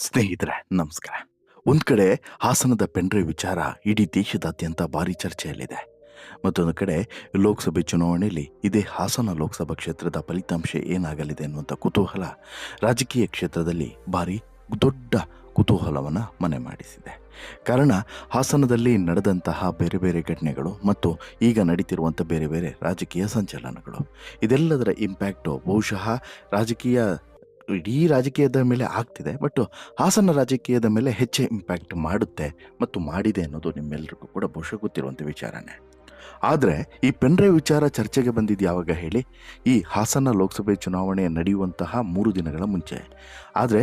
ಸ್ನೇಹಿತರೆ, ನಮಸ್ಕಾರ. ಒಂದು ಕಡೆ ಹಾಸನದ ಪೆಂಡ್ರೆ ವಿಚಾರ ಇಡೀ ದೇಶದಾದ್ಯಂತ ಭಾರಿ ಚರ್ಚೆಯಲ್ಲಿದೆ. ಮತ್ತೊಂದು ಕಡೆ ಲೋಕಸಭೆ ಚುನಾವಣೆಯಲ್ಲಿ ಇದೇ ಹಾಸನ ಲೋಕಸಭಾ ಕ್ಷೇತ್ರದ ಫಲಿತಾಂಶ ಏನಾಗಲಿದೆ ಅನ್ನುವಂಥ ಕುತೂಹಲ ರಾಜಕೀಯ ಕ್ಷೇತ್ರದಲ್ಲಿ ಭಾರಿ ದೊಡ್ಡ ಕುತೂಹಲವನ್ನು ಮನೆ ಮಾಡಿಸಿದೆ. ಕಾರಣ, ಹಾಸನದಲ್ಲಿ ನಡೆದಂತಹ ಬೇರೆ ಬೇರೆ ಘಟನೆಗಳು ಮತ್ತು ಈಗ ನಡೀತಿರುವಂಥ ಬೇರೆ ಬೇರೆ ರಾಜಕೀಯ ಸಂಚಲನಗಳು. ಇದೆಲ್ಲದರ ಇಂಪ್ಯಾಕ್ಟು ಬಹುಶಃ ರಾಜಕೀಯ ಇಡೀ ರಾಜಕೀಯದ ಮೇಲೆ ಆಗ್ತಿದೆ, ಬಟ್ ಹಾಸನ ರಾಜಕೀಯದ ಮೇಲೆ ಹೆಚ್ಚು ಇಂಪ್ಯಾಕ್ಟ್ ಮಾಡುತ್ತೆ ಮತ್ತು ಮಾಡಿದೆ ಅನ್ನೋದು ನಿಮ್ಮೆಲ್ಲರಿಗೂ ಕೂಡ ಬಹುಶಃ ಗೊತ್ತಿರುವಂಥ ವಿಚಾರನೇ. ಆದರೆ ಈ ಪೆನ್ಡ್ರೈವ್ ವಿಚಾರ ಚರ್ಚೆಗೆ ಬಂದಿದ್ದು ಯಾವಾಗ ಹೇಳಿ? ಈ ಹಾಸನ ಲೋಕಸಭೆ ಚುನಾವಣೆ ನಡೆಯುವಂತಹ ಮೂರು ದಿನಗಳ ಮುಂಚೆ. ಆದರೆ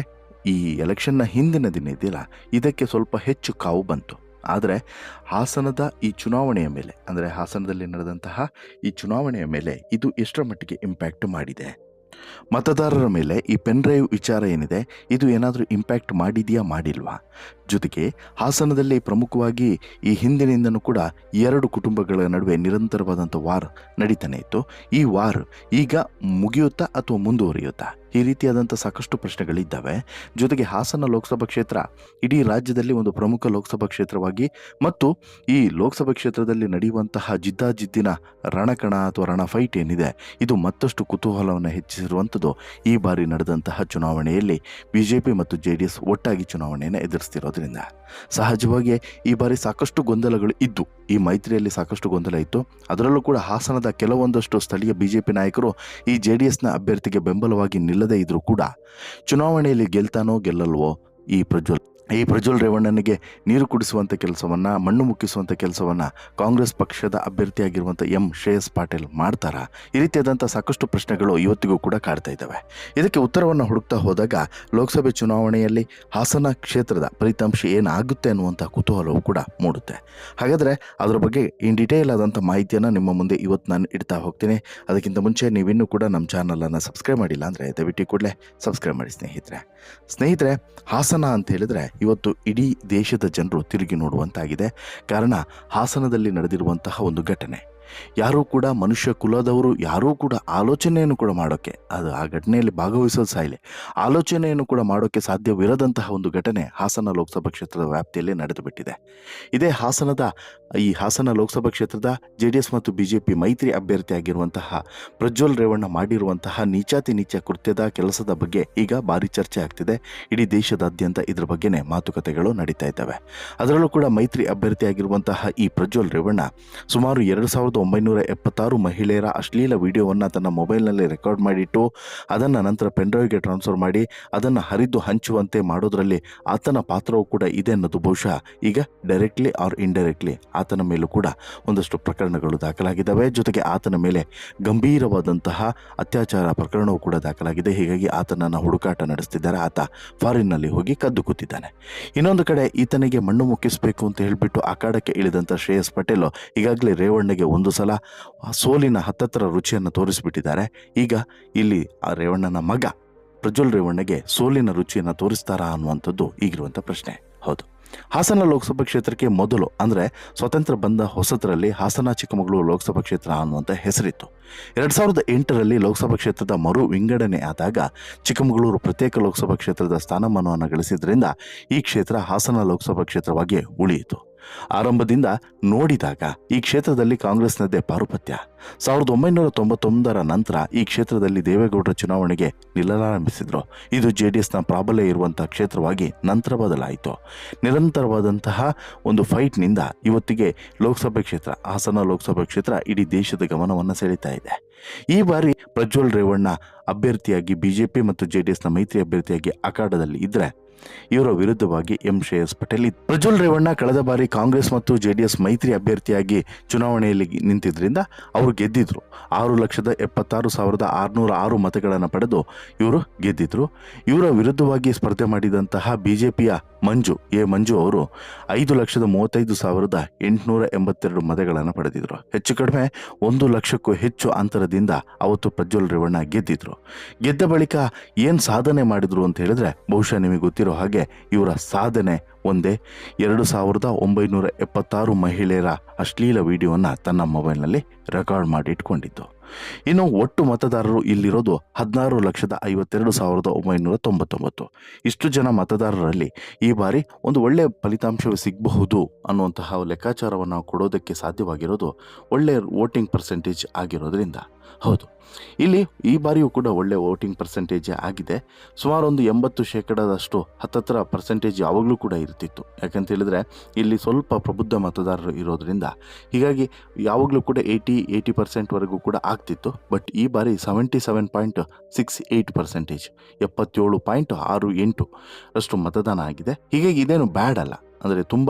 ಈ ಎಲೆಕ್ಷನ್ನ ಹಿಂದಿನ ದಿನ ಇದೆಯಲ್ಲ, ಇದಕ್ಕೆ ಸ್ವಲ್ಪ ಹೆಚ್ಚು ಕಾವು ಬಂತು. ಆದರೆ ಹಾಸನದ ಈ ಚುನಾವಣೆಯ ಮೇಲೆ, ಅಂದರೆ ಹಾಸನದಲ್ಲಿ ನಡೆದಂತಹ ಈ ಚುನಾವಣೆಯ ಮೇಲೆ ಇದು ಎಷ್ಟರ ಮಟ್ಟಿಗೆ ಇಂಪ್ಯಾಕ್ಟ್ ಮಾಡಿದೆ? ಮತದಾರರ ಮೇಲೆ ಈ ಪೆನ್ ಡ್ರೈವ್ ವಿಚಾರ ಏನಿದೆ, ಇದು ಏನಾದರೂ ಇಂಪ್ಯಾಕ್ಟ್ ಮಾಡಿದೆಯಾ, ಮಾಡಿಲ್ವಾ? ಜೊತೆಗೆ ಹಾಸನದಲ್ಲಿ ಪ್ರಮುಖವಾಗಿ ಈ ಹಿಂದಿನಿಂದನೂ ಕೂಡ ಎರಡು ಕುಟುಂಬಗಳ ನಡುವೆ ನಿರಂತರವಾದಂಥ ವಾರ್ ನಡೀತಾನೆ ಇತ್ತು. ಈ ವಾರ್ ಈಗ ಮುಗಿಯುತ್ತಾ ಅಥವಾ ಮುಂದುವರಿಯುತ್ತಾ? ಈ ರೀತಿಯಾದಂಥ ಸಾಕಷ್ಟು ಪ್ರಶ್ನೆಗಳಿದ್ದಾವೆ. ಜೊತೆಗೆ ಹಾಸನ ಲೋಕಸಭಾ ಕ್ಷೇತ್ರ ಇಡೀ ರಾಜ್ಯದಲ್ಲಿ ಒಂದು ಪ್ರಮುಖ ಲೋಕಸಭಾ ಕ್ಷೇತ್ರವಾಗಿ ಮತ್ತು ಈ ಲೋಕಸಭಾ ಕ್ಷೇತ್ರದಲ್ಲಿ ನಡೆಯುವಂತಹ ಜಿದ್ದಾಜಿದ್ದಿನ ರಣಕಣ ಅಥವಾ ರಣ ಫೈಟ್ ಏನಿದೆ, ಇದು ಮತ್ತಷ್ಟು ಕುತೂಹಲವನ್ನು ಹೆಚ್ಚಿಸಿರುವಂಥದ್ದು ಈ ಬಾರಿ ನಡೆದಂತಹ ಚುನಾವಣೆಯಲ್ಲಿ ಬಿಜೆಪಿ ಮತ್ತು ಜೆ ಒಟ್ಟಾಗಿ ಚುನಾವಣೆಯನ್ನು ಎದುರಿಸ್ತಿರೋದ್ರಿಂದ. ಸಹಜವಾಗಿ ಈ ಬಾರಿ ಸಾಕಷ್ಟು ಗೊಂದಲಗಳು ಇದ್ದು, ಈ ಮೈತ್ರಿಯಲ್ಲಿ ಸಾಕಷ್ಟು ಗೊಂದಲ ಇತ್ತು. ಅದರಲ್ಲೂ ಕೂಡ ಹಾಸನದ ಕೆಲವೊಂದಷ್ಟು ಸ್ಥಳೀಯ ಬಿಜೆಪಿ ನಾಯಕರು ಈ ಜೆ ಡಿ ಎಸ್ನ ಅಭ್ಯರ್ಥಿಗೆ ಬೆಂಬಲವಾಗಿ ನಿಲ್ಲದೇ ಇದ್ರೂ ಕೂಡ ಚುನಾವಣೆಯಲ್ಲಿ ಗೆಲ್ತಾನೋ ಗೆಲ್ಲಲ್ವೋ ಈ ಪ್ರಜ್ವಲ್ ಈ ಪ್ರಜ್ವಲ್ ರೇವಣ್ಣನಿಗೆ ನೀರು ಕುಡಿಸುವಂಥ ಕೆಲಸವನ್ನು, ಮಣ್ಣು ಮುಕ್ಕಿಸುವಂಥ ಕೆಲಸವನ್ನು ಕಾಂಗ್ರೆಸ್ ಪಕ್ಷದ ಅಭ್ಯರ್ಥಿಯಾಗಿರುವಂಥ ಎಂ. ಶ್ರೇಯಸ್ ಪಾಟೀಲ್ ಮಾಡ್ತಾರಾ? ಈ ರೀತಿಯಾದಂಥ ಸಾಕಷ್ಟು ಪ್ರಶ್ನೆಗಳು ಇವತ್ತಿಗೂ ಕೂಡ ಕಾಡ್ತಾ ಇದ್ದಾವೆ. ಇದಕ್ಕೆ ಉತ್ತರವನ್ನು ಹುಡುಕ್ತಾ ಹೋದಾಗ ಲೋಕಸಭೆ ಚುನಾವಣೆಯಲ್ಲಿ ಹಾಸನ ಕ್ಷೇತ್ರದ ಫಲಿತಾಂಶ ಏನಾಗುತ್ತೆ ಅನ್ನುವಂಥ ಕುತೂಹಲವು ಕೂಡ ಮೂಡುತ್ತೆ. ಹಾಗಾದರೆ ಅದರ ಬಗ್ಗೆ ಇನ್ ಡಿಟೇಲ್ ಆದಂಥ ಮಾಹಿತಿಯನ್ನು ನಿಮ್ಮ ಮುಂದೆ ಇವತ್ತು ನಾನು ಇಡ್ತಾ ಹೋಗ್ತೀನಿ. ಅದಕ್ಕಿಂತ ಮುಂಚೆ ನೀವಿನ್ನೂ ಕೂಡ ನಮ್ಮ ಚಾನಲನ್ನು ಸಬ್ಸ್ಕ್ರೈಬ್ ಮಾಡಿಲ್ಲ ಅಂದರೆ ದಯವಿಟ್ಟು ಕೂಡಲೇ ಸಬ್ಸ್ಕ್ರೈಬ್ ಮಾಡಿ ಸ್ನೇಹಿತರೆ. ಸ್ನೇಹಿತರೆ, ಹಾಸನ ಅಂತ ಹೇಳಿದ್ರೆ ಇವತ್ತು ಇಡೀ ದೇಶದ ಜನರು ತಿರುಗಿ ನೋಡುವಂತಾಗಿದೆ. ಕಾರಣ ಹಾಸನದಲ್ಲಿ ನಡೆದಿರುವಂತಹ ಒಂದು ಘಟನೆ. ಯಾರೂ ಕೂಡ ಮನುಷ್ಯ ಕುಲದವರು ಯಾರೂ ಕೂಡ ಆಲೋಚನೆಯನ್ನು ಕೂಡ ಮಾಡೋಕ್ಕೆ ಅದು ಆ ಘಟನೆಯಲ್ಲಿ ಭಾಗವಹಿಸೋದು ಸಾಯಿಲೆ. ಆಲೋಚನೆಯನ್ನು ಕೂಡ ಮಾಡೋಕ್ಕೆ ಸಾಧ್ಯವಿರದಂತಹ ಒಂದು ಘಟನೆ ಹಾಸನ ಲೋಕಸಭಾ ಕ್ಷೇತ್ರದ ವ್ಯಾಪ್ತಿಯಲ್ಲಿ ನಡೆದು ಬಿಟ್ಟಿದೆ ಇದೇ ಹಾಸನದ, ಈ ಹಾಸನ ಲೋಕಸಭಾ ಕ್ಷೇತ್ರದ ಜೆ ಡಿ ಎಸ್ ಮತ್ತು ಬಿ ಜೆ ಪಿ ಮೈತ್ರಿ ಅಭ್ಯರ್ಥಿಯಾಗಿರುವಂತಹ ಪ್ರಜ್ವಲ್ ರೇವಣ್ಣ ಮಾಡಿರುವಂತಹ ನೀಚಾತಿ ನೀಚ ಕೃತ್ಯದ ಕೆಲಸದ ಬಗ್ಗೆ ಈಗ ಭಾರಿ ಚರ್ಚೆ ಆಗ್ತಿದೆ. ಇಡೀ ದೇಶದಾದ್ಯಂತ ಇದರ ಬಗ್ಗೆನೇ ಮಾತುಕತೆಗಳು ನಡೀತಾ ಇದ್ದಾವೆ. ಅದರಲ್ಲೂ ಕೂಡ ಮೈತ್ರಿ ಅಭ್ಯರ್ಥಿಯಾಗಿರುವಂತಹ ಈ ಪ್ರಜ್ವಲ್ ರೇವಣ್ಣ ಸುಮಾರು ಎರಡು ಸಾವಿರದ ಒಂಬೈನೂರ ಎಪ್ಪತ್ತಾರು ಮಹಿಳೆಯರ ಅಶ್ಲೀಲ ವಿಡಿಯೋವನ್ನು ತನ್ನ ಮೊಬೈಲ್ನಲ್ಲಿ ರೆಕಾರ್ಡ್ ಮಾಡಿಟ್ಟು, ಅದನ್ನು ನಂತರ ಪೆನ್ಡ್ರೈವ್ಗೆ ಟ್ರಾನ್ಸ್ಫರ್ ಮಾಡಿ, ಅದನ್ನು ಹರಿದು ಹಂಚುವಂತೆ ಮಾಡೋದರಲ್ಲಿ ಆತನ ಪಾತ್ರವೂ ಕೂಡ ಇದೆ ಅನ್ನೋದು ಬಹುಶಃ. ಈಗ ಡೈರೆಕ್ಟ್ಲಿ ಆರ್ ಇಂಡೈರೆಕ್ಟ್ಲಿ ಆತನ ಮೇಲೂ ಕೂಡ ಒಂದಷ್ಟು ಪ್ರಕರಣಗಳು ದಾಖಲಾಗಿದ್ದಾವೆ. ಜೊತೆಗೆ ಆತನ ಮೇಲೆ ಗಂಭೀರವಾದಂತಹ ಅತ್ಯಾಚಾರ ಪ್ರಕರಣವೂ ಕೂಡ ದಾಖಲಾಗಿದೆ. ಹೀಗಾಗಿ ಆತನನ್ನು ಹುಡುಕಾಟ ನಡೆಸ್ತಿದ್ದಾರೆ. ಆತ ಫಾರಿನ್ನಲ್ಲಿ ಹೋಗಿ ಕದ್ದು ಕೂತಿದ್ದಾನೆ. ಇನ್ನೊಂದು ಕಡೆ ಈತನಿಗೆ ಮಣ್ಣು ಮುಕ್ಕಿಸಬೇಕು ಅಂತ ಹೇಳಿಬಿಟ್ಟು ಅಖಾಡಕ್ಕೆ ಇಳಿದಂಥ ಶ್ರೇಯಸ್ ಪಟೇಲ್ ಈಗಾಗಲೇ ರೇವಣ್ಣಗೆ ಒಂದು ಸಲ ಆ ಸೋಲಿನ ಹತ್ತತ್ರ ರುಚಿಯನ್ನು ತೋರಿಸಿಬಿಟ್ಟಿದ್ದಾರೆ. ಈಗ ಇಲ್ಲಿ ಆ ರೇವಣ್ಣನ ಮಗ ಪ್ರಜ್ವಲ್ ರೇವಣ್ಣಗೆ ಸೋಲಿನ ರುಚಿಯನ್ನು ತೋರಿಸ್ತಾರಾ ಅನ್ನುವಂಥದ್ದು ಈಗಿರುವಂಥ ಪ್ರಶ್ನೆ. ಹೌದು. ಹಾಸನ ಲೋಕಸಭಾ ಕ್ಷೇತ್ರಕ್ಕೆ ಮೊದಲು ಅಂದರೆ ಸ್ವತಂತ್ರ ಬಂದ ಹೊಸತರಲ್ಲಿ ಹಾಸನ ಚಿಕ್ಕಮಗಳೂರು ಲೋಕಸಭಾ ಕ್ಷೇತ್ರ ಅನ್ನುವಂಥ ಹೆಸರಿತ್ತು. ಎರಡು ಸಾವಿರದ ಎಂಟರಲ್ಲಿ ಲೋಕಸಭಾ ಕ್ಷೇತ್ರದ ಮರು ವಿಂಗಡಣೆ ಆದಾಗ ಚಿಕ್ಕಮಗಳೂರು ಪ್ರತ್ಯೇಕ ಲೋಕಸಭಾ ಕ್ಷೇತ್ರದ ಸ್ಥಾನಮಾನವನ್ನು ಗಳಿಸಿದ್ರಿಂದ ಈ ಕ್ಷೇತ್ರ ಹಾಸನ ಲೋಕಸಭಾ ಕ್ಷೇತ್ರವಾಗಿ ಉಳಿಯಿತು. ಆರಂಭದಿಂದ ನೋಡಿದಾಗ ಈ ಕ್ಷೇತ್ರದಲ್ಲಿ ಕಾಂಗ್ರೆಸ್ನದ್ದೇ ಪಾರುಪತ್ಯ. ಸಾವಿರದ ಒಂಬೈನೂರ ತೊಂಬತ್ತೊಂದರ ನಂತರ ಈ ಕ್ಷೇತ್ರದಲ್ಲಿ ದೇವೇಗೌಡರ ಚುನಾವಣೆಗೆ ನಿಲ್ಲಲಾರಂಭಿಸಿದ್ರು ಇದು ಜೆ ಡಿ ಎಸ್ನ ಪ್ರಾಬಲ್ಯ ಇರುವಂತಹ ಕ್ಷೇತ್ರವಾಗಿ ನಂತರ ಬದಲಾಯಿತು. ನಿರಂತರವಾದಂತಹ ಒಂದು ಫೈಟ್ನಿಂದ ಇವತ್ತಿಗೆ ಲೋಕಸಭೆ ಕ್ಷೇತ್ರ, ಹಾಸನ ಲೋಕಸಭೆ ಕ್ಷೇತ್ರ ಇಡೀ ದೇಶದ ಗಮನವನ್ನು ಸೆಳೀತಾ ಇದೆ. ಈ ಬಾರಿ ಪ್ರಜ್ವಲ್ ರೇವಣ್ಣ ಅಭ್ಯರ್ಥಿಯಾಗಿ ಬಿಜೆಪಿ ಮತ್ತು ಜೆ ಡಿ ಮೈತ್ರಿ ಅಭ್ಯರ್ಥಿಯಾಗಿ ಅಖಾಡದಲ್ಲಿ ಇದ್ರೆ ಇವರ ವಿರುದ್ಧವಾಗಿ ಎಂ ಶ್ರೇಯಸ್ ಪಟೇಲ್. ಪ್ರಜ್ವಲ್ ರೇವಣ್ಣ ಕಳೆದ ಬಾರಿ ಕಾಂಗ್ರೆಸ್ ಮತ್ತು ಜೆ ಡಿ ಎಸ್ ಮೈತ್ರಿ ಅಭ್ಯರ್ಥಿಯಾಗಿ ಚುನಾವಣೆಯಲ್ಲಿ ನಿಂತಿದ್ದರಿಂದ ಅವರು ಗೆದ್ದಿದ್ರು. ಆರು ಲಕ್ಷದ ಎಪ್ಪತ್ತಾರು ಸಾವಿರದ ಆರುನೂರ ಆರು ಮತಗಳನ್ನು ಪಡೆದು ಇವರು ಗೆದ್ದಿದ್ರು. ಇವರ ವಿರುದ್ಧವಾಗಿ ಸ್ಪರ್ಧೆ ಮಾಡಿದಂತಹ ಬಿಜೆಪಿಯ ಮಂಜು, ಎ ಮಂಜು ಅವರು ಐದು ಲಕ್ಷದ ಮೂವತ್ತೈದು ಸಾವಿರದ ಎಂಟುನೂರ ಎಂಬತ್ತೆರಡು ಮತಗಳನ್ನು ಪಡೆದಿದ್ರು. ಹೆಚ್ಚು ಕಡಿಮೆ ಒಂದು ಲಕ್ಷಕ್ಕೂ ಹೆಚ್ಚು ಅಂತರದಿಂದ ಅವತ್ತು ಪ್ರಜ್ವಲ್ ರೇವಣ್ಣ ಗೆದ್ದಿದ್ರು. ಗೆದ್ದ ಬಳಿಕ ಏನು ಸಾಧನೆ ಮಾಡಿದ್ರು ಅಂತ ಹೇಳಿದ್ರೆ ಬಹುಶಃ ನಿಮಗೆ ಗೊತ್ತಿರೋ ಹಾಗೆ ಇವರ ಸಾಧನೆ ಒಂದೇ. ಎರಡು ಸಾವಿರದ ಒಂಬೈನೂರ ಎಪ್ಪತ್ತಾರು ಮಹಿಳೆಯರ ಅಶ್ಲೀಲ ವಿಡಿಯೋವನ್ನು ತನ್ನ ಮೊಬೈಲ್ನಲ್ಲಿ ರೆಕಾರ್ಡ್ ಮಾಡಿ ಇಟ್ಕೊಂಡಿದ್ದು. ಇನ್ನು ಒಟ್ಟು ಮತದಾರರು ಇಲ್ಲಿರೋದು ಹದಿನಾರು ಲಕ್ಷದ ಐವತ್ತೆರಡು ಸಾವಿರದ ಒಂಬೈನೂರ ತೊಂಬತ್ತೊಂಬತ್ತು. ಇಷ್ಟು ಜನ ಮತದಾರರಲ್ಲಿ ಈ ಬಾರಿ ಒಂದು ಒಳ್ಳೆಯ ಫಲಿತಾಂಶ ಸಿಗಬಹುದು ಅನ್ನುವಂತಹ ಲೆಕ್ಕಾಚಾರವನ್ನು ಕೊಡೋದಕ್ಕೆ ಸಾಧ್ಯವಾಗಿರೋದು ಒಳ್ಳೆಯ ವೋಟಿಂಗ್ ಪರ್ಸೆಂಟೇಜ್ ಆಗಿರೋದ್ರಿಂದ. ಹೌದು. ಇಲ್ಲಿ ಈ ಬಾರಿಯೂ ಕೂಡ ಒಳ್ಳೆಯ ವೋಟಿಂಗ್ ಪರ್ಸೆಂಟೇಜ್ ಆಗಿದೆ. ಸುಮಾರು ಒಂದು ಎಂಬತ್ತು ಶೇಕಡದಷ್ಟು ಹತ್ತತ್ರ ಪರ್ಸೆಂಟೇಜ್ ಯಾವಾಗಲೂ ಕೂಡ ಇರ್ತಿತ್ತು. ಯಾಕಂತ ಹೇಳಿದ್ರೆ ಇಲ್ಲಿ ಸ್ವಲ್ಪ ಪ್ರಬುದ್ಧ ಮತದಾರರು ಇರೋದ್ರಿಂದ ಹೀಗಾಗಿ ಯಾವಾಗಲೂ ಕೂಡ ಏಯ್ಟಿ ಏಯ್ಟಿ ಪರ್ಸೆಂಟ್ವರೆಗೂ ಕೂಡ ಆಗ್ತಿತ್ತು ಬಟ್ ಈ ಬಾರಿ seventy seven point six eight percentage ಎಪ್ಪತ್ತೇಳು ಪಾಯಿಂಟ್ ಆರು ಎಂಟು ಅಷ್ಟು ಮತದಾನ ಆಗಿದೆ. ಹೀಗಾಗಿ ಇದೇನು ಬ್ಯಾಡ್ ಅಲ್ಲ. ಅಂದರೆ ತುಂಬ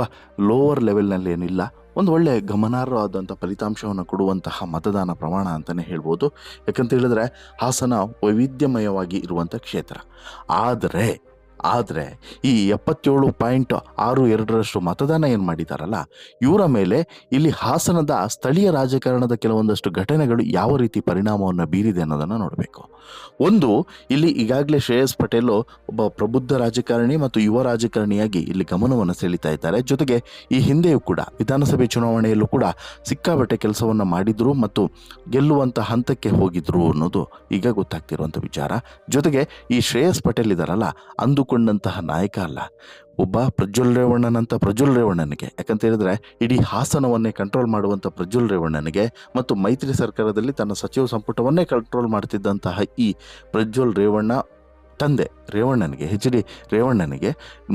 ಲೋವರ್ ಲೆವೆಲ್ನಲ್ಲಿ ಏನಿಲ್ಲ. ಒಂದು ಒಳ್ಳೆ ಗಮನಾರ್ಹವಾದಂಥ ಫಲಿತಾಂಶವನ್ನು ಕೊಡುವಂತಹ ಮತದಾನ ಪ್ರಮಾಣ ಅಂತಲೇ ಹೇಳ್ಬೋದು. ಯಾಕಂತ ಹೇಳಿದ್ರೆ ಹಾಸನ ವೈವಿಧ್ಯಮಯವಾಗಿ ಇರುವಂಥ ಕ್ಷೇತ್ರ. ಆದರೆ ಆದರೆ ಈ ಎಪ್ಪತ್ತೇಳು ಪಾಯಿಂಟ್ ಆರು ಎರಡರಷ್ಟು ಮತದಾನ ಏನು ಮಾಡಿದಾರಲ್ಲ, ಇವರ ಮೇಲೆ ಇಲ್ಲಿ ಹಾಸನದ ಸ್ಥಳೀಯ ರಾಜಕಾರಣದ ಕೆಲವೊಂದಷ್ಟು ಘಟನೆಗಳು ಯಾವ ರೀತಿ ಪರಿಣಾಮವನ್ನು ಬೀರಿದೆ ಅನ್ನೋದನ್ನು ನೋಡಬೇಕು. ಒಂದು, ಇಲ್ಲಿ ಈಗಾಗಲೇ ಶ್ರೇಯಸ್ ಪಟೇಲ್ ಒಬ್ಬ ಪ್ರಬುದ್ಧ ರಾಜಕಾರಣಿ ಮತ್ತು ಯುವ ರಾಜಕಾರಣಿಯಾಗಿ ಇಲ್ಲಿ ಗಮನವನ್ನು ಸೆಳೀತಾ ಇದ್ದಾರೆ. ಜೊತೆಗೆ ಈ ಹಿಂದೆಯೂ ಕೂಡ ವಿಧಾನಸಭೆ ಚುನಾವಣೆಯಲ್ಲೂ ಕೂಡ ಸಿಕ್ಕಾಬಟ್ಟೆ ಕೆಲಸವನ್ನು ಮಾಡಿದ್ರು ಮತ್ತು ಗೆಲ್ಲುವಂಥ ಹಂತಕ್ಕೆ ಹೋಗಿದ್ರು ಅನ್ನೋದು ಈಗ ಗೊತ್ತಾಗ್ತಿರುವಂಥ ವಿಚಾರ. ಜೊತೆಗೆ ಈ ಶ್ರೇಯಸ್ ಪಟೇಲ್ ಇದಾರಲ್ಲ ಅಂದುಕೊಂಡಂತಹ ನಾಯಕ ಅಲ್ಲ. ಒಬ್ಬ ಪ್ರಜ್ವಲ್ ರೇವಣ್ಣನಂತ ಪ್ರಜ್ವಲ್ ರೇವಣ್ಣನಿಗೆ. ಯಾಕಂತ ಹೇಳಿದ್ರೆ, ಇಡೀ ಹಾಸನವನ್ನೇ ಕಂಟ್ರೋಲ್ ಮಾಡುವಂಥ ಪ್ರಜ್ವಲ್ ರೇವಣ್ಣನಿಗೆ ಮತ್ತು ಮೈತ್ರಿ ಸರ್ಕಾರದಲ್ಲಿ ತನ್ನ ಸಚಿವ ಸಂಪುಟವನ್ನೇ ಕಂಟ್ರೋಲ್ ಮಾಡ್ತಿದ್ದಂತಹ ಈ ಪ್ರಜ್ವಲ್ ರೇವಣ್ಣ ತಂದೆ ರೇವಣ್ಣನಿಗೆ ಎಚ್ ಡಿ ರೇವಣ್ಣನಿಗೆ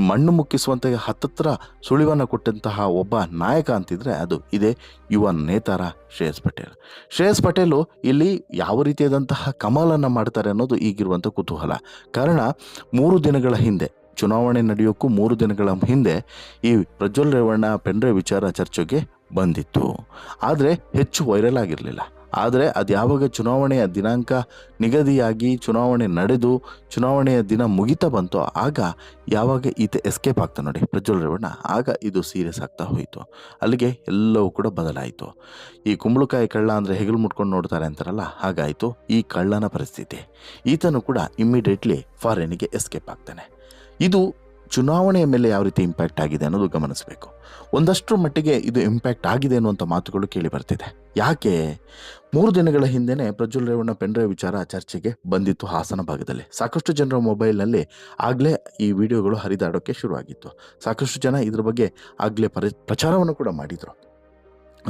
ಮಣ್ಣು ಮುಕ್ಕಿಸುವಂತ ಹತ್ತತ್ರ ಸುಳಿವನ್ನು ಕೊಟ್ಟಂತಹ ಒಬ್ಬ ನಾಯಕ ಅಂತಿದ್ರೆ ಅದು ಇದೇ ಯುವ ನೇತಾರ ಶ್ರೇಯಸ್ ಪಟೇಲ್. ಶ್ರೇಯಸ್ ಪಟೇಲು ಇಲ್ಲಿ ಯಾವ ರೀತಿಯಾದಂತಹ ಕಮಲನ್ನು ಮಾಡ್ತಾರೆ ಅನ್ನೋದು ಈಗಿರುವಂಥ ಕುತೂಹಲ. ಕಾರಣ ಮೂರು ದಿನಗಳ ಹಿಂದೆ, ಚುನಾವಣೆ ನಡೆಯೋಕ್ಕೂ ಮೂರು ದಿನಗಳ ಹಿಂದೆ ಈ ಪ್ರಜ್ವಲ್ ರೇವಣ್ಣ ಪೆಂಡ್ರೆ ವಿಚಾರ ಚರ್ಚೆಗೆ ಬಂದಿತ್ತು. ಆದರೆ ಹೆಚ್ಚು ವೈರಲ್ ಆಗಿರಲಿಲ್ಲ. ಆದರೆ ಅದು ಯಾವಾಗ ಚುನಾವಣೆಯ ದಿನಾಂಕ ನಿಗದಿಯಾಗಿ ಚುನಾವಣೆ ನಡೆದು ಚುನಾವಣೆಯ ದಿನ ಮುಗಿತಾ ಬಂತೋ ಆಗ ಯಾವಾಗ ಈತ ಎಸ್ಕೇಪ್ ಆಗ್ತಾ ನೋಡಿ, ಪ್ರಜ್ವಲ್ ರೇವಣ್ಣ. ಆಗ ಇದು ಸೀರಿಯಸ್ ಆಗ್ತಾ ಹೋಯಿತು. ಅಲ್ಲಿಗೆ ಎಲ್ಲವೂ ಕೂಡ ಬದಲಾಯಿತು. ಈ ಕುಂಬಳಕಾಯಿ ಕಳ್ಳ ಅಂದರೆ ಹೆಗಲು ಮುಟ್ಕೊಂಡು ನೋಡ್ತಾರೆ ಅಂತಾರಲ್ಲ, ಹಾಗಾಯಿತು ಈ ಕಳ್ಳನ ಪರಿಸ್ಥಿತಿ. ಈತನು ಕೂಡ ಇಮ್ಮಿಡಿಯೇಟ್ಲಿ ಫಾರಿನಿಗೆ ಎಸ್ಕೇಪ್ ಆಗ್ತಾನೆ. ಇದು ಚುನಾವಣೆಯ ಮೇಲೆ ಯಾವ ರೀತಿ ಇಂಪ್ಯಾಕ್ಟ್ ಆಗಿದೆ ಅನ್ನೋದು ಗಮನಿಸಬೇಕು ಒಂದಷ್ಟು ಮಟ್ಟಿಗೆ ಇದು ಇಂಪ್ಯಾಕ್ಟ್ ಆಗಿದೆ ಅನ್ನುವಂಥ ಮಾತುಗಳು ಕೇಳಿ ಬರ್ತಿದೆ. ಯಾಕೆ? ಮೂರು ದಿನಗಳ ಹಿಂದೆನೇ ಪ್ರಜ್ವಲ್ ರೇವಣ್ಣ ಪೆಂಡ್ರೈವ್ ವಿಚಾರ ಚರ್ಚೆಗೆ ಬಂದಿತ್ತು ಹಾಸನ ಭಾಗದಲ್ಲಿ. ಸಾಕಷ್ಟು ಜನರ ಮೊಬೈಲ್ನಲ್ಲಿ ಆಗಲೇ ಈ ವಿಡಿಯೋಗಳು ಹರಿದಾಡೋಕ್ಕೆ ಶುರುವಾಗಿತ್ತು. ಸಾಕಷ್ಟು ಜನ ಇದ್ರ ಬಗ್ಗೆ ಆಗಲೇ ಪರಿ, ಪ್ರಚಾರವನ್ನು ಕೂಡ ಮಾಡಿದರು.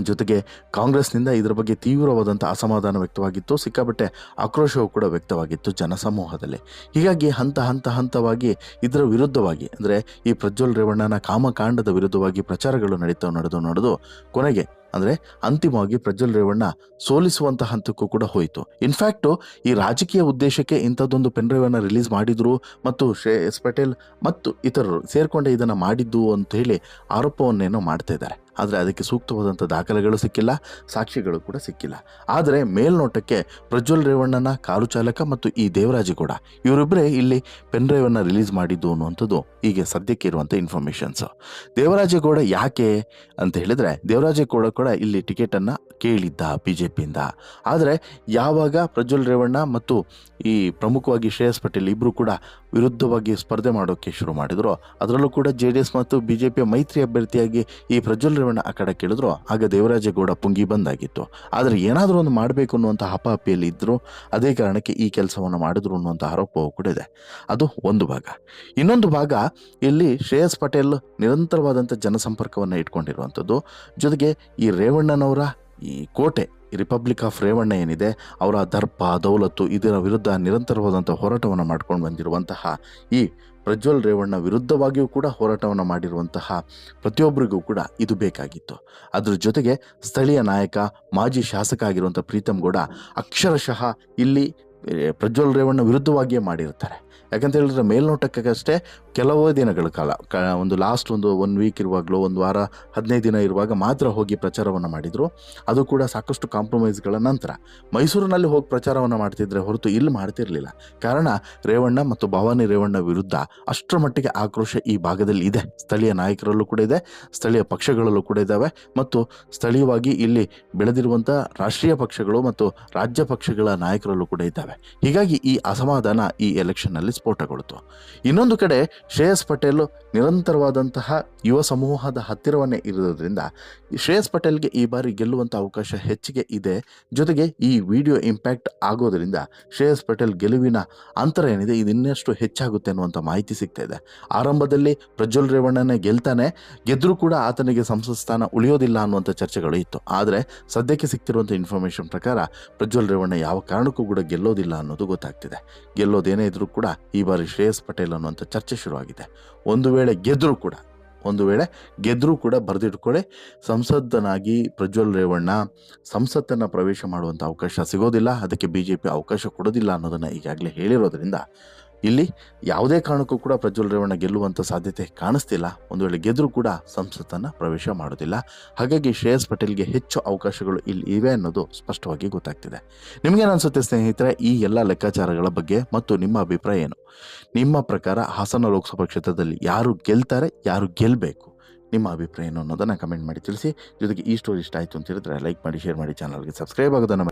ಜೊತೆಗೆ ಕಾಂಗ್ರೆಸ್ನಿಂದ ಇದರ ಬಗ್ಗೆ ತೀವ್ರವಾದಂಥ ಅಸಮಾಧಾನ ವ್ಯಕ್ತವಾಗಿತ್ತು. ಸಿಕ್ಕಾಪಟ್ಟೆ ಆಕ್ರೋಶವೂ ಕೂಡ ವ್ಯಕ್ತವಾಗಿತ್ತು ಜನಸಮೂಹದಲ್ಲಿ. ಹೀಗಾಗಿ ಹಂತ ಹಂತ ಹಂತವಾಗಿ ಇದರ ವಿರುದ್ಧವಾಗಿ, ಅಂದರೆ ಈ ಪ್ರಜ್ವಲ್ ರೇವಣ್ಣನ ಕಾಮಕಾಂಡದ ವಿರುದ್ಧವಾಗಿ ಪ್ರಚಾರಗಳು ನಡೀತಾವೆ ನಡೆದು ನಡೆದು ಕೊನೆಗೆ, ಅಂದರೆ ಅಂತಿಮವಾಗಿ ಪ್ರಜ್ವಲ್ ರೇವಣ್ಣ ಸೋಲಿಸುವಂಥ ಹಂತಕ್ಕೂ ಕೂಡ ಹೋಯಿತು. ಇನ್ಫ್ಯಾಕ್ಟು ಈ ರಾಜಕೀಯ ಉದ್ದೇಶಕ್ಕೆ ಇಂಥದ್ದೊಂದು ಪೆನ್ಡ್ರೈವನ್ನು ರಿಲೀಸ್ ಮಾಡಿದ್ರು ಮತ್ತು ಶ್ರೇ ಎಸ್ ಪಟೇಲ್ ಮತ್ತು ಇತರರು ಸೇರಿಕೊಂಡೇ ಇದನ್ನು ಮಾಡಿದ್ದು ಅಂತ ಹೇಳಿ ಆರೋಪವನ್ನೇನೋ ಮಾಡ್ತಾ ಇದ್ದಾರೆ. ಆದರೆ ಅದಕ್ಕೆ ಸೂಕ್ತವಾದಂಥ ದಾಖಲೆಗಳು ಸಿಕ್ಕಿಲ್ಲ, ಸಾಕ್ಷಿಗಳು ಕೂಡ ಸಿಕ್ಕಿಲ್ಲ. ಆದರೆ ಮೇಲ್ನೋಟಕ್ಕೆ ಪ್ರಜ್ವಲ್ ರೇವಣ್ಣನ ಕಾರು ಚಾಲಕ ಮತ್ತು ಈ ದೇವರಾಜೇಗೌಡ ಇವರಿಬ್ಬರೇ ಇಲ್ಲಿ ಪೆನ್ ಡ್ರೈವನ್ನು ರಿಲೀಸ್ ಮಾಡಿದ್ದು ಅನ್ನುವಂಥದ್ದು ಈಗ ಸದ್ಯಕ್ಕೆ ಇರುವಂಥ ಇನ್ಫಾರ್ಮೇಷನ್ಸು ದೇವರಾಜೇಗೌಡ ಯಾಕೆ ಅಂತ ಹೇಳಿದರೆ ದೇವರಾಜೇಗೌಡ ಕೂಡ ಇಲ್ಲಿ ಟಿಕೆಟನ್ನು ಕೇಳಿದ್ದ ಬಿ ಜೆ ಪಿಯಿಂದ ಆದರೆ ಯಾವಾಗ ಪ್ರಜ್ವಲ್ ರೇವಣ್ಣ ಮತ್ತು ಈ ಪ್ರಮುಖವಾಗಿ ಶ್ರೇಯಸ್ ಪಟೇಲ್ ಇಬ್ಬರು ಕೂಡ ವಿರುದ್ಧವಾಗಿ ಸ್ಪರ್ಧೆ ಮಾಡೋಕ್ಕೆ ಶುರು ಮಾಡಿದರು, ಅದರಲ್ಲೂ ಕೂಡ ಜೆ ಡಿ ಎಸ್ ಮತ್ತು ಬಿ ಜೆ ಪಿಯ ಮೈತ್ರಿ ಅಭ್ಯರ್ಥಿಯಾಗಿ ಈ ಪ್ರಜ್ವಲ್ ರೇವಣ್ಣ ಆ ಕಡೆ ಕೇಳಿದ್ರು, ಆಗ ದೇವರಾಜೇಗೌಡ ಪುಂಗಿ ಬಂದಾಗಿತ್ತು. ಆದರೆ ಏನಾದರೂ ಒಂದು ಮಾಡಬೇಕು ಅನ್ನುವಂಥ ಹಪಾಹಪಿಯಲ್ಲಿ ಇದ್ದರು ಅದೇ ಕಾರಣಕ್ಕೆ ಈ ಕೆಲಸವನ್ನು ಮಾಡಿದ್ರು ಅನ್ನುವಂಥ ಆರೋಪವೂ ಕೂಡ ಇದೆ. ಅದು ಒಂದು ಭಾಗ. ಇನ್ನೊಂದು ಭಾಗ, ಇಲ್ಲಿ ಶ್ರೇಯಸ್ ಪಟೇಲ್ ನಿರಂತರವಾದಂಥ ಜನಸಂಪರ್ಕವನ್ನು ಇಟ್ಕೊಂಡಿರುವಂಥದ್ದು. ಜೊತೆಗೆ ಈ ರೇವಣ್ಣನವರ ಈ ಕೋಟೆ ರಿಪಬ್ಲಿಕ್ ಆಫ್ ರೇವಣ್ಣ ಏನಿದೆ, ಅವರ ದರ್ಪ, ದೌಲತ್ತು, ಇದರ ವಿರುದ್ಧ ನಿರಂತರವಾದಂಥ ಹೋರಾಟವನ್ನು ಮಾಡ್ಕೊಂಡು ಬಂದಿರುವಂತಹ ಈ ಪ್ರಜ್ವಲ್ ರೇವಣ್ಣ ವಿರುದ್ಧವಾಗಿಯೂ ಕೂಡ ಹೋರಾಟವನ್ನು ಮಾಡಿರುವಂತಹ ಪ್ರತಿಯೊಬ್ಬರಿಗೂ ಕೂಡ ಇದು ಬೇಕಾಗಿತ್ತು. ಅದರ ಜೊತೆಗೆ ಸ್ಥಳೀಯ ನಾಯಕ, ಮಾಜಿ ಶಾಸಕ ಆಗಿರುವಂಥ ಪ್ರೀತಮ್ ಗೌಡ ಅಕ್ಷರಶಃ ಇಲ್ಲಿ ಪ್ರಜ್ವಲ್ ರೇವಣ್ಣ ವಿರುದ್ಧವಾಗಿಯೇ ಮಾಡಿರ್ತಾರೆ. ಯಾಕಂತ ಹೇಳಿದ್ರೆ ಮೇಲ್ನೋಟಕ್ಕಷ್ಟೇ ಕೆಲವು ದಿನಗಳ ಕಾಲ, ಕ, ಒಂದು ಲಾಸ್ಟ್ ಒಂದು ಒನ್ ವೀಕ್ ಇರುವಾಗಲೂ, ಒಂದು ವಾರ, ಹದಿನೈದು ದಿನ ಇರುವಾಗ ಮಾತ್ರ ಹೋಗಿ ಪ್ರಚಾರವನ್ನು ಮಾಡಿದರು. ಅದು ಕೂಡ ಸಾಕಷ್ಟು ಕಾಂಪ್ರಮೈಸ್ಗಳ ನಂತರ. ಮೈಸೂರಿನಲ್ಲಿ ಹೋಗಿ ಪ್ರಚಾರವನ್ನು ಮಾಡ್ತಿದ್ರೆ ಹೊರತು ಇಲ್ಲಿ ಮಾಡ್ತಿರಲಿಲ್ಲ. ಕಾರಣ, ರೇವಣ್ಣ ಮತ್ತು ಭವಾನಿ ರೇವಣ್ಣ ವಿರುದ್ಧ ಅಷ್ಟರ ಮಟ್ಟಿಗೆ ಆಕ್ರೋಶ ಈ ಭಾಗದಲ್ಲಿ ಇದೆ. ಸ್ಥಳೀಯ ನಾಯಕರಲ್ಲೂ ಕೂಡ ಇದೆ, ಸ್ಥಳೀಯ ಪಕ್ಷಗಳಲ್ಲೂ ಕೂಡ ಇದ್ದಾವೆ ಮತ್ತು ಸ್ಥಳೀಯವಾಗಿ ಇಲ್ಲಿ ಬೆಳೆದಿರುವಂಥ ರಾಷ್ಟ್ರೀಯ ಪಕ್ಷಗಳು ಮತ್ತು ರಾಜ್ಯ ಪಕ್ಷಗಳ ನಾಯಕರಲ್ಲೂ ಕೂಡ ಇದ್ದಾವೆ. ಹೀಗಾಗಿ ಈ ಅಸಮಾಧಾನ ಈ ಎಲೆಕ್ಷನ್ನಲ್ಲಿ ಸ್ಫೋಟಗೊಳ್ತು. ಇನ್ನೊಂದು ಕಡೆ ಶ್ರೇಯಸ್ ಪಟೇಲ್ ನಿರಂತರವಾದಂತಹ ಯುವ ಸಮೂಹದ ಹತ್ತಿರವನ್ನೇ ಇರೋದ್ರಿಂದ ಶ್ರೇಯಸ್ ಪಟೇಲ್ಗೆ ಈ ಬಾರಿ ಗೆಲ್ಲುವಂಥ ಅವಕಾಶ ಹೆಚ್ಚಿಗೆ ಇದೆ. ಜೊತೆಗೆ ಈ ವಿಡಿಯೋ ಇಂಪ್ಯಾಕ್ಟ್ ಆಗೋದರಿಂದ ಶ್ರೇಯಸ್ ಪಟೇಲ್ ಗೆಲುವಿನ ಅಂತರ ಏನಿದೆ, ಇದು ಇನ್ನಷ್ಟು ಹೆಚ್ಚಾಗುತ್ತೆ ಅನ್ನುವಂಥ ಮಾಹಿತಿ ಸಿಗ್ತಾ ಇದೆ. ಆರಂಭದಲ್ಲಿ ಪ್ರಜ್ವಲ್ ರೇವಣ್ಣನೇ ಗೆಲ್ತಾನೆ. ಗೆದ್ದರೂ ಕೂಡ ಆತನಿಗೆ ಸಂಸತ್ ಸ್ಥಾನ ಉಳಿಯೋದಿಲ್ಲ ಅನ್ನುವಂಥ ಚರ್ಚೆಗಳು ಇತ್ತು. ಆದರೆ ಸದ್ಯಕ್ಕೆ ಸಿಗ್ತಿರುವಂಥ ಇನ್ಫಾರ್ಮೇಷನ್ ಪ್ರಕಾರ ಪ್ರಜ್ವಲ್ ರೇವಣ್ಣ ಯಾವ ಕಾರಣಕ್ಕೂ ಕೂಡ ಗೆಲ್ಲೋದಿಲ್ಲ ಅನ್ನೋದು ಗೊತ್ತಾಗ್ತಿದೆ. ಗೆಲ್ಲೋದೇನೇ ಇದ್ರೂ ಕೂಡ ಈ ಬಾರಿ ಶ್ರೇಯಸ್ ಪಟೇಲ್ ಅನ್ನುವಂಥ ಚರ್ಚೆ ಶುರುವಾಗಿದೆ. ಒಂದು ವೇಳೆ ಗೆದ್ದರೂ ಕೂಡ, ಒಂದು ವೇಳೆ ಗೆದ್ದರೂ ಕೂಡ ಬರೆದಿಟ್ಕೊಳ್ಳಿ. ಸಂಸದನಾಗಿ ಪ್ರಜ್ವಲ್ ರೇವಣ್ಣ ಸಂಸತ್ತನ್ನು ಪ್ರವೇಶ ಮಾಡುವಂಥ ಅವಕಾಶ ಸಿಗೋದಿಲ್ಲ, ಅದಕ್ಕೆ ಬಿ ಜೆ ಪಿ ಅವಕಾಶ ಕೊಡೋದಿಲ್ಲ ಅನ್ನೋದನ್ನು ಈಗಾಗಲೇ ಹೇಳಿರೋದ್ರಿಂದ ಇಲ್ಲಿ ಯಾವುದೇ ಕಾರಣಕ್ಕೂ ಕೂಡ ಪ್ರಜ್ವಲ್ ರೇವಣ್ಣ ಗೆಲ್ಲುವಂಥ ಸಾಧ್ಯತೆ ಕಾಣಿಸ್ತಿಲ್ಲ. ಒಂದು ವೇಳೆ ಗೆದ್ದರೂ ಕೂಡ ಸಂಸತ್ತನ್ನು ಪ್ರವೇಶ ಮಾಡೋದಿಲ್ಲ ಹಾಗಾಗಿ ಶ್ರೇಯಸ್ ಪಟೇಲ್ಗೆ ಹೆಚ್ಚು ಅವಕಾಶಗಳು ಇಲ್ಲಿ ಇವೆ ಅನ್ನೋದು ಸ್ಪಷ್ಟವಾಗಿ ಗೊತ್ತಾಗ್ತಿದೆ. ನಿಮಗೇನು ಅನಿಸುತ್ತೆ ಸ್ನೇಹಿತರೆ, ಈ ಎಲ್ಲ ಲೆಕ್ಕಾಚಾರಗಳ ಬಗ್ಗೆ ಮತ್ತು ನಿಮ್ಮ ಅಭಿಪ್ರಾಯ ಏನು? ನಿಮ್ಮ ಪ್ರಕಾರ ಹಾಸನ ಲೋಕಸಭಾ ಕ್ಷೇತ್ರದಲ್ಲಿ ಯಾರು ಗೆಲ್ತಾರೆ, ಯಾರು ಗೆಲ್ಲಬೇಕು ನಿಮ್ಮ ಅಭಿಪ್ರಾಯ ಏನು ಅನ್ನೋದನ್ನು ಕಮೆಂಟ್ ಮಾಡಿ ತಿಳಿಸಿ. ಜೊತೆಗೆ ಈ ಸ್ಟೋರಿ ಇಷ್ಟ ಆಯಿತು ಅಂತ ಹೇಳಿದ್ರೆ ಲೈಕ್ ಮಾಡಿ ಶೇರ್ ಮಾಡಿ ಚಾನಲ್ಗೆ ಸಬ್ಸ್ಕ್ರೈಬ್ ಆಗೋದನ್ನು